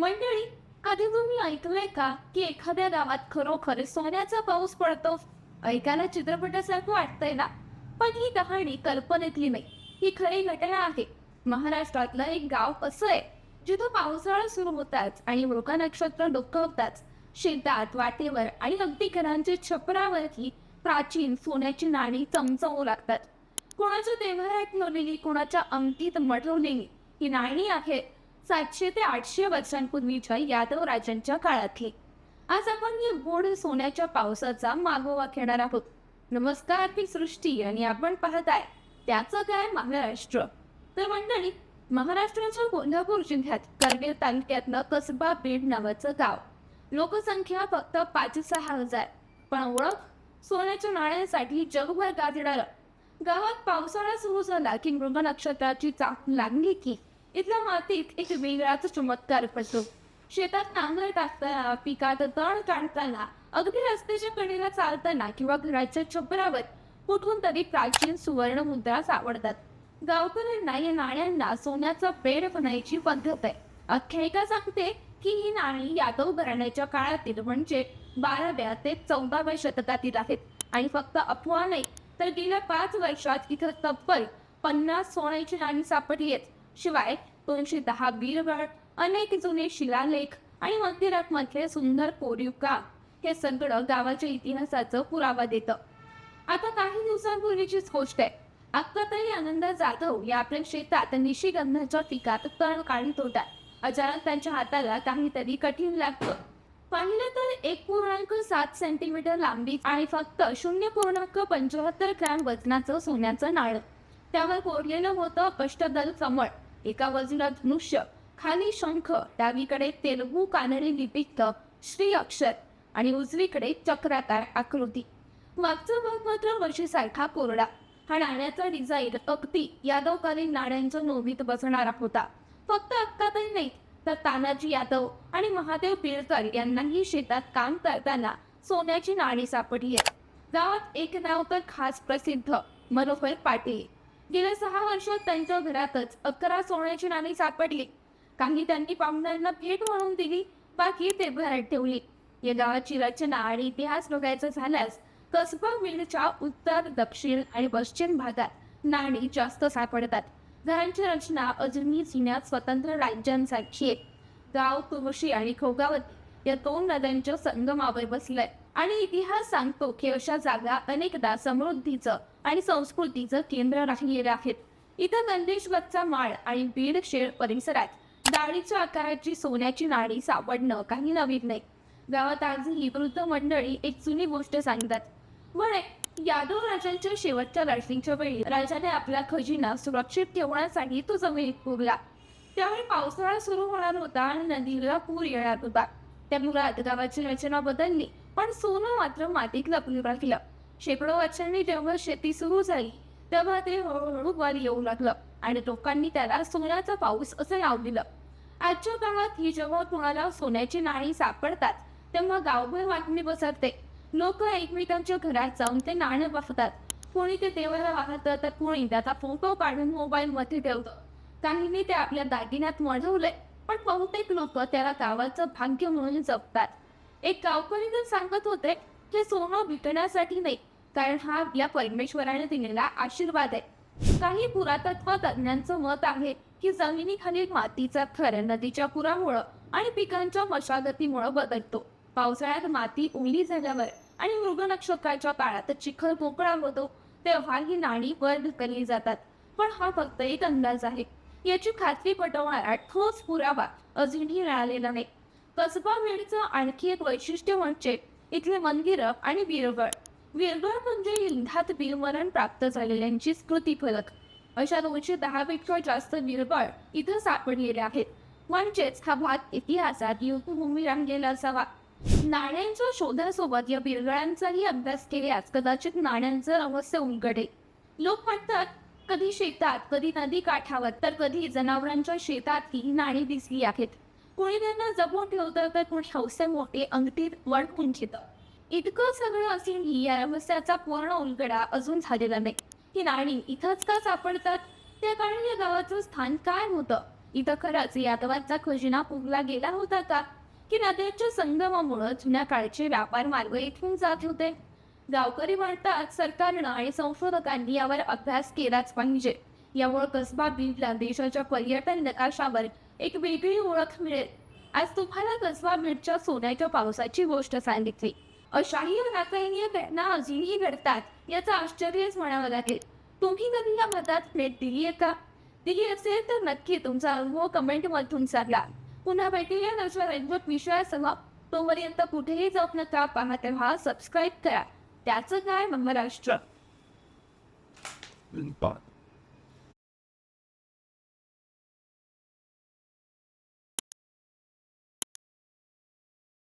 मंडळी कधी तुम्ही ऐकलंय का की एखाद्या गावात खरोखर सोन्याचा पाऊस पडतो? ऐकायला चित्रपटासारखं वाटतंय ना? पण ही कहाणी कल्पनेतली नाही. ही खरी घटना आहे. महाराष्ट्रातलं एक गाव असं आहे? जिथं पावसाळा सुरू होताच आणि मृग नक्षत्र डोकवताच शेतात वाटेवर आणि अगदी घरांच्या छपरावरही प्राचीन सोन्याची नाणी चमचवू लागतात. कोणाच्या देवाऱ्यात ठेवलेली कोणाच्या अंगठीत मटवलेली ही नाणी आहेत सातशे ते आठशे वर्षांपूर्वीच्या यादव राजांच्या काळातली. आज आपण या गोड सोन्याच्या पावसाचा मागोवा घेणार आहोत. नमस्कार मी सृष्टी आणि आपण पाहत आहे त्याचं काय महाराष्ट्र. तर मंडळी महाराष्ट्राच्या कोल्हापूर जिल्ह्यात करवीर तालुक्यातलं कसबा बीड नावाचं गाव. लोकसंख्या फक्त पाच सहा हजार. पण ओळख? सोन्याच्या नाण्यांसाठी जगभर गाजणार. गावात पावसाळा सुरू झाला की मृग नक्षत्राची चाक लागली की इथल्या मातीत एक वेगळाच चमत्कार पडतो शेतात नांगर टाकताना पिकात तण काढताना अगदी रस्त्याच्या कडेला चालताना किंवा घराच्या छपरावर कुठून तरी प्राचीन सुवर्ण मुद्रा सापडतात गावकऱ्यांना या नाण्यांना सोन्याचा पेड बनायची पद्धत आहे. आख्यायिका सांगते की ही नाणी यादव घराण्याच्या काळातील म्हणजे बाराव्या ते चौदाव्या शतकातील आहेत. आणि फक्त अफवा नाही तर गेल्या पाच वर्षात इथं तब्बल पन्नास सोन्याची नाणी सापडली आहेत. शिवाय दोनशे दहा बीरगड अनेक जुने शिलालेख आणि मंदिरांमधले सुंदर कोरीव काम हे सगळं गावाच्या इतिहासाचं पुरावा देतं. आता काही दिवसांपूर्वीचीच गोष्ट आहे. अक्काताई आनंद जाधव या आपल्या शेतात निशिगंधाच्या पिकात तण काढत होता अचानक त्यांच्या हाताला काहीतरी कठीण लागतं. पाहिलं तर एक पूर्णांक सात सेंटीमीटर लांबी आणि फक्त शून्य पूर्णांक पंचाहत्तर ग्रॅम वजनाचं सोन्याचं नाळ त्यावर कोरलेलं होतं अष्टदल कमळ. एका बाजूला धनुष्य खाली शंख डावीकडे तेलगू कानडी लिपिक श्री अक्षर आणि उजवीकडे चक्राकार आकृती. मागचा भाग मात्र वर्षीसारखा कोरडा. हा नाण्याचा डिझाईन अगदी यादवकालीन नाण्यांच्या नोंदीत बसणारा होता. फक्त अक्कातही नाही तर तानाजी यादव आणि महादेव बिळकर यांनाही शेतात काम करताना सोन्याची नाणी सापडली आहे गावात एक नाव तर खास प्रसिद्ध मनोहर पाटील. गेल्या सहा वर्षात त्यांच्या घरातच अकरा सोन्याची नाणी सापडली. काही त्यांनी पाहुण्यांना भेट म्हणून दिली बाकी ते घरात ठेवली. या गावाची रचना आणि इतिहास बघायचा झाल्यास कसबा मिलच्या उत्तर दक्षिण आणि पश्चिम भागात नाणी जास्त सापडतात. घरांची रचना अजूनही जुन्या स्वतंत्र राज्यांसारखी आहे. गाव तुळशी आणि खोगावती या दोन नद्यांच्या संगमावर बसलंय. आणि इतिहास सांगतो की अशा जागा अनेकदा समृद्धीचं आणि संस्कृतीचं केंद्र राहिलेल्या आहेत. इथं गंदेशवरचा माळ आणि बीड शेळ परिसरात डाळीच्या आकाराची सोन्याची नाणी सापडणं काही नवीन नाही. गावात आजही वृद्ध मंडळी एक जुनी गोष्ट सांगतात. म्हणे यादव राजांच्या शेवटच्या लढणीच्या वेळी राजाने आपला खजिना सुरक्षित ठेवण्यासाठी तो जमिनीत पुरला. त्यावेळी पावसाळा सुरू होणार होता आणि नदीला पूर येणार होता. त्यामुळे गावाची रचना बदलली पण सोनं मात्र मातीत लपलं राहिलं. शेकडो वर्षांनी जेव्हा शेती सुरू झाली तेव्हा ते हळूहळू वर येऊ लागलं आणि लोकांनी त्याला सोन्याचा पाऊस असं नाव दिलं. आजच्या काळात ही जेव्हा तुम्हाला सोन्याची नाणी सापडतात तेव्हा गावभर वाटणी बसरते लोक एकमेकांच्या घरात जाऊन ते नाणं बघतात कोणी ते देवाला वाहतं तर कोणी त्याचा फोटो काढून मोबाईल मध्ये ठेवतं. काहींनी ते आपल्या दागिन्यात मढवलंय पण बहुतेक लोक त्याला गावाचं भाग्य म्हणून जपतात. एक गावकरी तर सांगत होते की सोनं विकण्यासाठी नाही कारण हा आपल्या परमेश्वराने दिलेला आशीर्वाद आहे. काही पुरातत्व तज्ञांचं मत आहे की जमिनीखालील मातीचा थर नदीच्या पुरामुळं आणि पिकांच्या मशागतीमुळं बदलतो. पावसाळ्यात माती ओली झाल्यावर आणि मृग नक्षत्राच्या काळात चिखल मोकळा होतो तेव्हा ही नाणी वर ढकलली जातात. पण हा फक्त एक अंदाज आहे. याची खात्री पटवणारा ठोस पुरावा अजूनही मिळालेला नाही. कसबा वेळीचं आणखी एक वैशिष्ट्य म्हणजे इथले मंदिरं आणि बिरबळ विरगळ म्हणजे युद्धात वीरमरण प्राप्त झालेल्यांची स्मृती फलक अशा दोनशे दहा पेक्षा जास्त विरगळ इथं सापडलेले आहेत. म्हणजेच हा भाग इतिहासात युद्धभूमी राहिलेला असावा. नाण्यांच्या शोधासोबत या बिरगळांचाही अभ्यास केल्यास कदाचित नाण्यांचं रहस्य उलगडेल. लोक म्हणतात कधी शेतात कधी नदी काठावर तर कधी जनावरांच्या शेतात ही नाणी दिसली आहेत. कोणी त्यांना जपून ठेवतं तर कोणी हौसे मोठे अंगठीत वण घेतं इतकं सगळं असूनही या रहस्याचा पूर्ण उलगडा अजून झालेला नाही. ही नाणी इथंच का सापडतात? त्या काळी या गावाचं स्थान काय होतं? इथं खरंच यादवांचा खजिना पुगला गेला होता का? की नद्यांच्या संगमामुळं जुन्या काळचे व्यापार मार्ग इथून जात होते? गावकरी म्हणतात सरकारनं आणि संशोधकांनी यावर अभ्यास केलाच पाहिजे. यामुळे कसबा बीडला देशाच्या पर्यटन नकाशावर एक वेगळी ओळख मिळेल. आज तुम्हाला कसबा बीडच्या सोन्याच्या पावसाची गोष्ट सांगितली. अशाही रासायनिक घटना अजूनही घडतात याचं आश्चर्यच म्हणावं लागेल. तुम्ही कधी या मतात भेट दिली आहे का? दिली असेल तर नक्की तुमचा अनुभव कमेंटमधून सांगा. पुन्हा भेटूया नव्या रंजक विषयासह. तोपर्यंत कुठेही जाऊ नका पाहत राहा सबस्क्राईब करा. त्याचं काय महाराष्ट्र Bye.